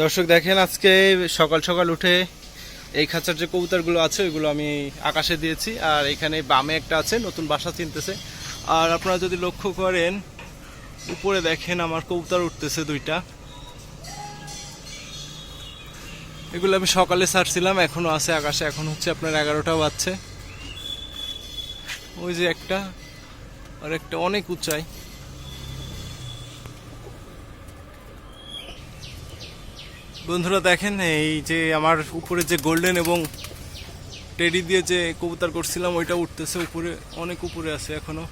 দর্শক দেখেন, আজকে সকাল সকাল উঠে এই খাঁচার যে কবুতরগুলো আছে, ওইগুলো আমি আকাশে দিয়েছি। আর এখানে বামে একটা আছে, নতুন বাসা চিনতেছে। আর আপনারা যদি লক্ষ্য করেন, উপরে দেখেন আমার কবুতর উঠতেছে দুইটা। এগুলো আমি সকালে ছাড়ছিলাম, এখনও আছে আকাশে। এখন হচ্ছে আপনার এগারোটা বাজছে। ওই যে একটা, আর একটা অনেক উঁচাই। বন্ধুরা দেখেন, এই যে আমার উপরে যে গোল্ডেন এবং টেডি দিয়ে যে কবুতার করছিলাম, ওইটা উঠতেছে উপরে, অনেক উপরে আছে এখনও।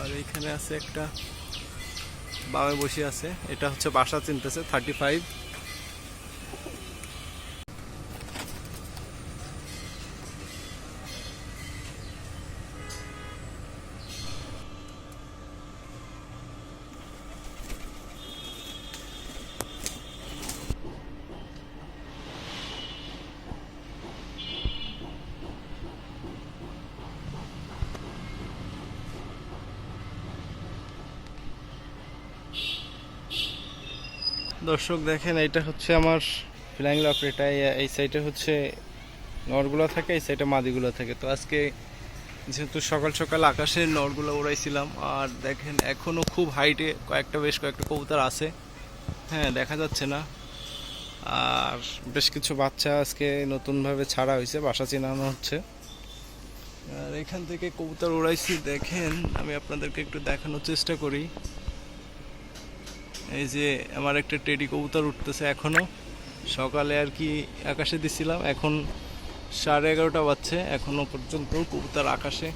আর এইখানে আছে একটা, বামে বসে আছে, এটা হচ্ছে বাসা চিনতেছে থার্টি ফাইভ দর্শক, দেখেন, এইটা হচ্ছে আমার ফ্লাইং লক। এটা এই- এই সাইডে হচ্ছে নরগুলো থাকে, এই সাইডে মাদিগুলো থাকে। তো আজকে যেহেতু সকাল সকাল আকাশে নরগুলো উড়াইছিলাম, আর দেখেন এখনও খুব হাইটে কয়েকটা, বেশ কয়েকটা কবুতর আছে। হ্যাঁ দেখা যাচ্ছে না। আর বেশ কিছু বাচ্চা আজকে নতুনভাবে ছাড়া হয়েছে, বাসা চেনানো হচ্ছে। আর এখান থেকে কবুতর উড়াইছি, দেখেন, আমি আপনাদেরকে একটু দেখানোর চেষ্টা করি। এই যে আমার একটা টেডি কবুতর উঠতেছে এখনও সকালে আর কি আকাশে দিছিলাম, এখন সাড়ে এগারোটা বাজছে এখনও পর্যন্ত কবুতর আকাশে